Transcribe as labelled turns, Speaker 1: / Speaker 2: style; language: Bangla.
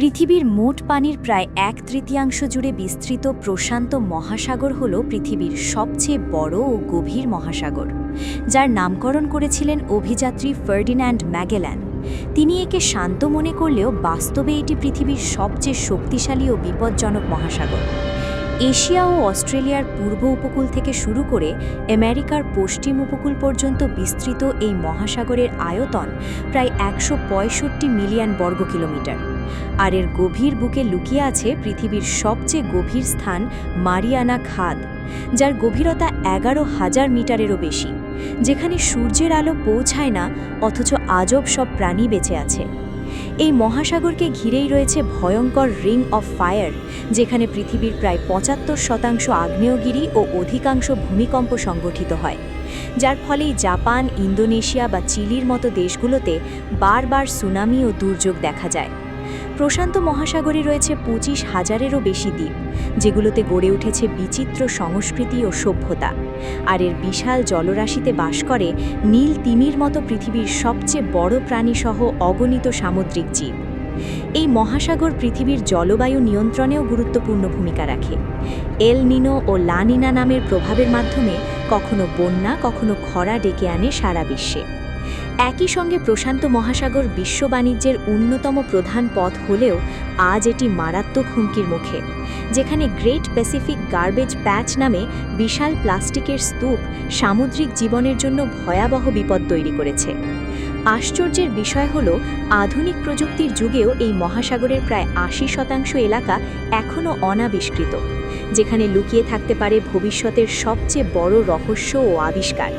Speaker 1: পৃথিবীর মোট পানির প্রায় এক তৃতীয়াংশ জুড়ে বিস্তৃত প্রশান্ত মহাসাগর হল পৃথিবীর সবচেয়ে বড় ও গভীর মহাসাগর, যার নামকরণ করেছিলেন অভিযাত্রী ফার্ডিন্যান্ড ম্যাগেল্যান তিনি একে শান্ত মনে করলেও বাস্তবে এটি পৃথিবীর সবচেয়ে শক্তিশালী ও বিপজ্জনক মহাসাগর। এশিয়া ও অস্ট্রেলিয়ার পূর্ব উপকূল থেকে শুরু করে আমেরিকার পশ্চিম উপকূল পর্যন্ত বিস্তৃত এই মহাসাগরের আয়তন প্রায় একশো পঁয়ষট্টি মিলিয়ন বর্গ কিলোমিটার। আর এর গভীর বুকে লুকিয়ে আছে পৃথিবীর সবচেয়ে গভীর স্থান মারিয়ানা খাদ, যার গভীরতা এগারো হাজার মিটারেরও বেশি, যেখানে সূর্যের আলো পৌঁছায় না, অথচ আজব সব প্রাণী বেঁচে আছে। এই মহাসাগরকে ঘিরেই রয়েছে ভয়ঙ্কর রিং অফ ফায়ার, যেখানে পৃথিবীর প্রায় পঁচাত্তর শতাংশ আগ্নেয়গিরি ও অধিকাংশ ভূমিকম্প সংগঠিত হয়। যার ফলেই জাপান, ইন্দোনেশিয়া বা চিলির মতো দেশগুলোতে বারবার সুনামি ও দুর্যোগ দেখা যায়। প্রশান্ত মহাসাগরে রয়েছে পঁচিশ হাজারেরও বেশি দ্বীপ, যেগুলোতে গড়ে উঠেছে বিচিত্র সংস্কৃতি ও সভ্যতা। আর এর বিশাল জলরাশিতে বাস করে নীল তিমির মতো পৃথিবীর সবচেয়ে বড় প্রাণীসহ অগণিত সামুদ্রিক জীব। এই মহাসাগর পৃথিবীর জলবায়ু নিয়ন্ত্রণেও গুরুত্বপূর্ণ ভূমিকা রাখে। এল নিনো ও লানিনা নামের প্রভাবের মাধ্যমে কখনো বন্যা, কখনো খরা ডেকে আনে সারা বিশ্বে। একই সঙ্গে প্রশান্ত মহাসাগর বিশ্ব বাণিজ্যের অন্যতম প্রধান পথ হলেও আজ এটি মারাত্মক হুমকির মুখে, যেখানে গ্রেট প্যাসিফিক গার্বেজ প্যাচ নামে বিশাল প্লাস্টিকের স্তূপ সামুদ্রিক জীবনের জন্য ভয়াবহ বিপদ তৈরি করেছে। আশ্চর্যের বিষয় হল, আধুনিক প্রযুক্তির যুগেও এই মহাসাগরের প্রায় আশি শতাংশ এলাকা এখনও অনাবিষ্কৃত, যেখানে লুকিয়ে থাকতে পারে ভবিষ্যতের সবচেয়ে বড় রহস্য ও আবিষ্কার।